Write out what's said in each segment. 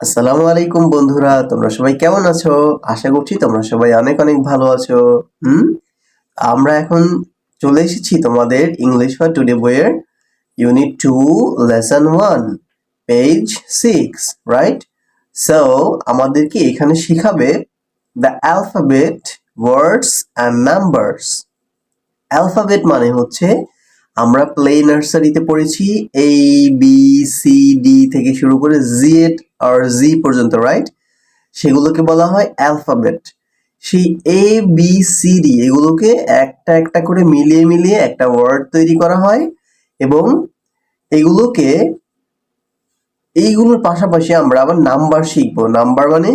আসসালামু আলাইকুম বন্ধুরা, তোমরা সবাই কেমন আছো? আশা করছি তোমরা সবাই অনেক অনেক ভালো আছো। হুম? আমরা এখন চলে এসেছি তোমাদের ইংলিশ ফর টুডে বইয়ের unit two lesson one page six right so আমাদেরকে এখানে শিখাবে the alphabet words and numbers alphabet মানে হচ্ছে আমরা প্লে নার্সারিতে পড়েছি এ বি সি ডি থেকে শুরু করে জি এট আর জি পর্যন্ত রাইট সেগুলোকে বলা হয় অ্যালফাবেট সেই এ বি সি ডি এগুলোকে একটা একটা করে মিলিয়ে মিলিয়ে একটা ওয়ার্ড তৈরি করা হয় এবং এগুলোকে, এইগুলোর পাশাপাশি আমরা আবার নাম্বার শিখব। নাম্বার মানে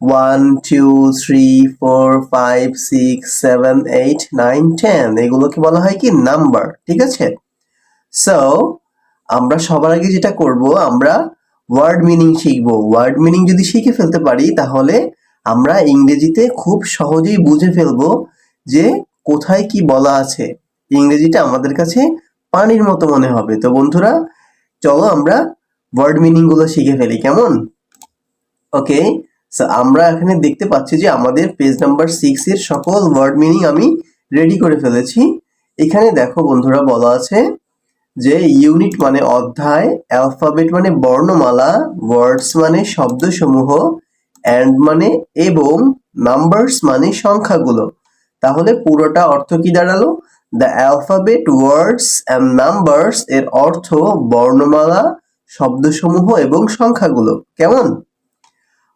one two three four five six seven eight nine ten এগুলোকে বলা হয় কি? নাম্বার ঠিক আছে? সো আমরা সবার আগে যেটা করব, আমরা ওয়ার্ড মিনিং শিখব। ওয়ার্ড মিনিং যদি শিখে ফেলতে পারি, তাহলে আমরা ইংরেজিতে খুব সহজেই বুঝে ফেলব যে কোথায় কি বলা আছে। ইংরেজিটা আমাদের কাছে পানির মতো মনে হবে। তো বন্ধুরা, চলো আমরা ওয়ার্ড মিনিংগুলো শিখে ফেলি। কেমন? ওকে সো আমরা এখানে দেখতে পাচ্ছি যে আমাদের পেজ নাম্বার সিক্স এর সকল ওয়ার্ড মিনিং আমি রেডি করে ফেলেছি। এখানে দেখো বন্ধুরা বলা আছে যে ইউনিট মানে অধ্যায় অ্যালফাবেট মানে বর্ণমালা ওয়ার্ডস মানে শব্দসমূহ অ্যান্ড মানে এবং নাম্বারস মানে সংখ্যাগুলো। তাহলে পুরোটা অর্থ কি দাঁড়াল? The alphabet words and numbers এর অর্থ বর্ণমালা, শব্দসমূহ এবং সংখ্যাগুলো। কেমন?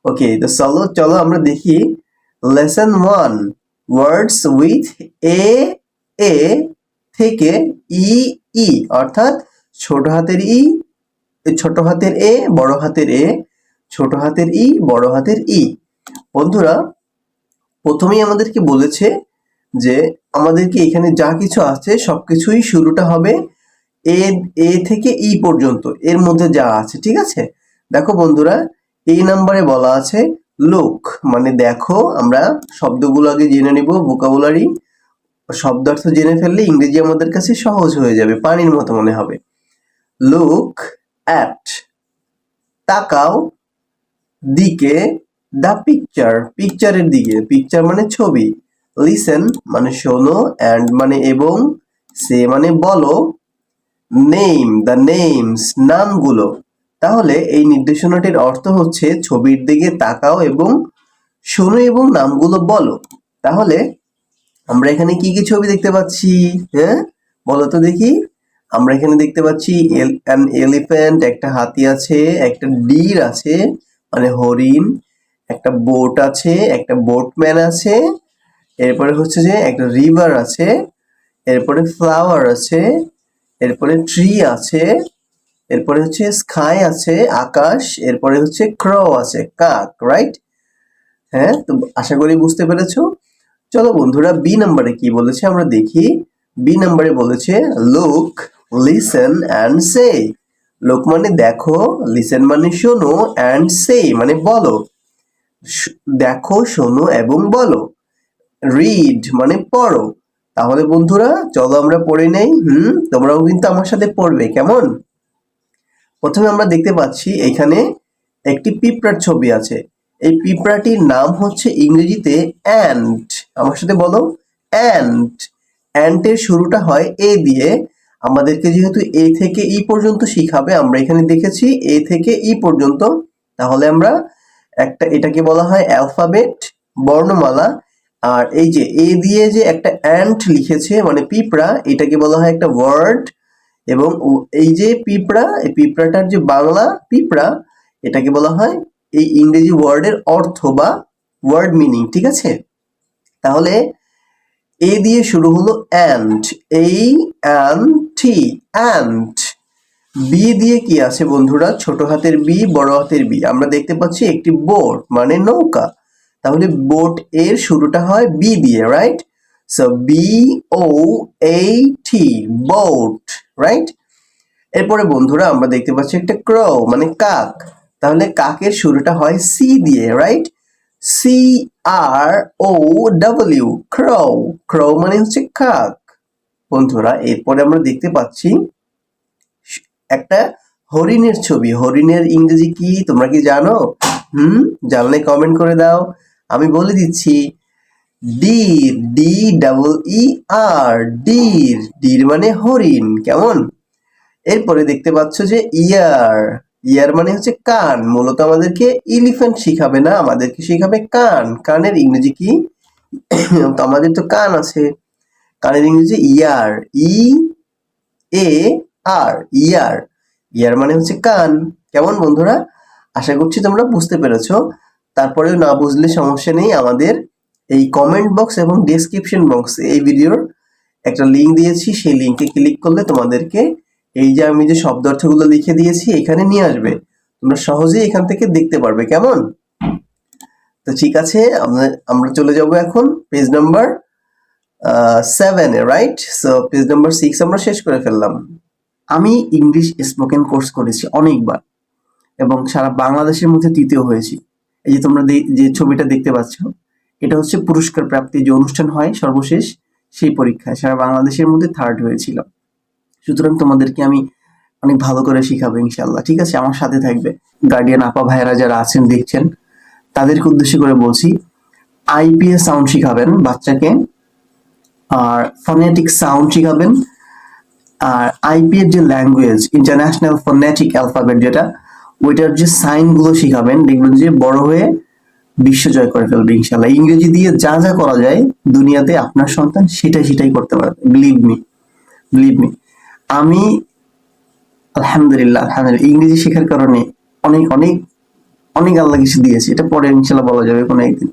ওকে তো চলো চলো আমরা দেখি। Lesson one words with A A থেকে ই ই অর্থাৎ ছোট হাতের ই ছোট হাতের এ বড় হাতের এ ছোট হাতের ই বড় হাতের ই বন্ধুরা, প্রথমেই আমাদেরকে বলেছে যে আমাদেরকে এখানে যা কিছু আছে, সবকিছুই শুরুটা হবে এ এ থেকে ই পর্যন্ত। এর মধ্যে যা আছে, ঠিক আছে? দেখো বন্ধুরা এই নাম্বারে বলা আছে লোক মানে দেখো, আমরা শব্দগুলো আগে জেনে নিব ভোকাবুলারি শব্দার্থ জেনে ফেললে ইংরেজি আমাদের কাছে সহজ হয়ে যাবে, পানির মতো মনে হবে। লুক অ্যাট তাকাও, দিকে দ্য পিকচার পিকচারের দিকে পিকচার মানে ছবি। লিসেন মানে শোনো অ্যান্ড মানে এবং, সে মানে বলো। নেম দ্য নেমস নামগুলো। তাহলে এই নির্দেশনাটির অর্থ হচ্ছে ছবির দিকে তাকাও এবং শোনো এবং নামগুলো বলো। তাহলে আমরা এখানে কি কি ছবি দেখতে পাচ্ছি? হ্যাঁ বলো তো দেখি। আমরা এখানে দেখতে পাচ্ছি এলিফ্যান্ট একটা হাতি আছে, একটা ডির আছে মানে হরিণ, একটা বোট আছে, একটা বোটম্যান আছে, এরপরে হচ্ছে যে একটা রিভার আছে, এরপরে ফ্লাওয়ার আছে, এরপরে ট্রি আছে এরপরে হচ্ছে স্কাই আছে, আকাশ, এরপরে হচ্ছে ক্র আছে, কাক রাইট হ্যাঁ তো আশা করি বুঝতে পেরেছ। চলো বন্ধুরা বি নাম্বারে কি বলেছে আমরা দেখি। বি নাম্বারে বলেছে লুক লিসেন অ্যান্ড সে লোক মানে দেখো লিসেন মানে শোনো অ্যান্ড সে মানে বলো। দেখো, শোনো এবং বলো। রিড মানে পড়ো। তাহলে বন্ধুরা, চলো আমরা পড়ে নেই। হুম, তোমরাও কিন্তু আমার সাথে পড়বে, কেমন? প্রথমে আমরা দেখতে পাচ্ছি এখানে একটি পিঁপড়ার ছবি আছে। এই পিঁপড়াটির নাম হচ্ছে ইংরেজিতে অ্যান্ট আমার সাথে বলো অ্যান্ট অ্যান্টের শুরুটা হয় এ দিয়ে। আমাদেরকে যেহেতু এ থেকে ই পর্যন্ত শিখাবে, আমরা এখানে দেখেছি এ থেকে ই পর্যন্ত। তাহলে আমরা একটা, এটাকে বলা হয় অ্যালফাবেট বর্ণমালা। আর এই যে এ দিয়ে যে একটা অ্যান্ট লিখেছে মানে পিঁপড়া, এটাকে বলা হয় একটা ওয়ার্ড এবং এই যে পিঁপড়া, এই পিঁপড়াটার যে বাংলা পিঁপড়া, এটাকে বলা হয় এই ইংরেজি ওয়ার্ডের অর্থ বা ওয়ার্ড মিনিং, ঠিক আছে? তাহলে এ দিয়ে শুরু হলো অ্যান্ড এই অ্যান টি অ্যান্ড বি দিয়ে কি আছে বন্ধুরা? ছোট হাতের বি বড় হাতের বি আমরা দেখতে পাচ্ছি একটি বোট মানে নৌকা। তাহলে বোট এর শুরুটা হয় বি দিয়ে রাইট সো বি ও এই টি বোট রাইট এরপরে বন্ধুরা আমরা দেখতে পাচ্ছি একটা ক্রো মানে কাক। তাহলে কাকের শুরুটা হয় সি দিয়ে right C R O W crow crow মানে হচ্ছে কাক। বন্ধুরা, এরপরে আমরা দেখতে পাচ্ছি একটা হরিণের ছবি। হরিণের ইংরেজি কি, তোমরা কি জানো? হুম? জানলে কমেন্ট করে দাও। আমি বলে দিচ্ছি ডির ডি ডাবল ই আর ডির ডির মানে হরিণ, কেমন? এরপরে দেখতে পাচ্ছ যে ইয়ার ইয়ার মানে হচ্ছে কান, মূলত আমাদেরকে এলিফ্যান্ট শিখাবে না, আমাদেরকে শিখাবে কান, কানের ইংরেজি কি? তো আমাদের তো কান আছে, কানের ইংরেজি ইয়ার ই এ আর ইয়ার ইয়ার মানে হচ্ছে কান, কেমন বন্ধুরা? আশা করছি তোমরা বুঝতে পেরেছ, তারপরেও না বুঝলে সমস্যা নেই আমাদের এই কমেন্ট বক্স এবং ডেসক্রিপশন বক্স এই ভিডিওর একটা লিঙ্ক দিয়েছি। সেই লিঙ্কে ক্লিক করলে তোমাদেরকে এই যে আমি যে শব্দ অর্থগুলো লিখে দিয়েছি, এখানে নিয়ে আসবে। তোমরা সহজেই এখান থেকে দেখতে পারবে, কেমন? তো ঠিক আছে, আমরা চলে যাব এখন পেজ নাম্বার সেভেনে right so page number six আমরা শেষ করে ফেললাম। আমি ইংলিশ স্পোকেন কোর্স করেছি অনেকবার এবং সারা বাংলাদেশের মধ্যে তৃতীয় হয়েছি। এই যে তোমরা যে ছবিটা দেখতে পাচ্ছ এটা হচ্ছে পুরস্কার প্রাপ্তি যে অনুষ্ঠান হয় সর্বশেষ সেই পরীক্ষায়, সারা বাংলাদেশের মধ্যে থার্ড হয়েছিল। সুতরাং তোমাদেরকে আমি অনেক ভালো করে শিখাবো ইনশাল্লাহ ঠিক আছে? আমার সাথে থাকবে গার্ডিয়ান আপা ভাইয়েরা যারা আছেন, দেখছেন, তাদেরকে উদ্দেশ্য করে বলছি আইপিএস সাউন্ড শিখাবেন বাচ্চাকে, আর ফনেটিক সাউন্ড শিখাবেন, আর আইপি এর যে ল্যাঙ্গুয়েজ ইন্টারন্যাশনাল ফোনেটিক অ্যালফাবেট যেটা, ওইটার যে সাইনগুলো শিখাবেন, দেখবেন যে বড় হয়ে বিশ্ব জয় করে ফেলবে ইনশাল্লাহ ইংরেজি দিয়ে যা যা করা যায় দুনিয়াতে আপনার সন্তান সেটাই সেটাই করতে পারবে। বিলিভ মি বিলিভ মি আমি, আলহামদুলিল্লাহ আলহামদুলিল্লাহ। ইংরেজি শেখার কারণে অনেক অনেক অনেক আল্লাহ কিছু দিয়েছে। এটা পরে ইনশাল্লাহ বলা যাবে কোনো একদিন।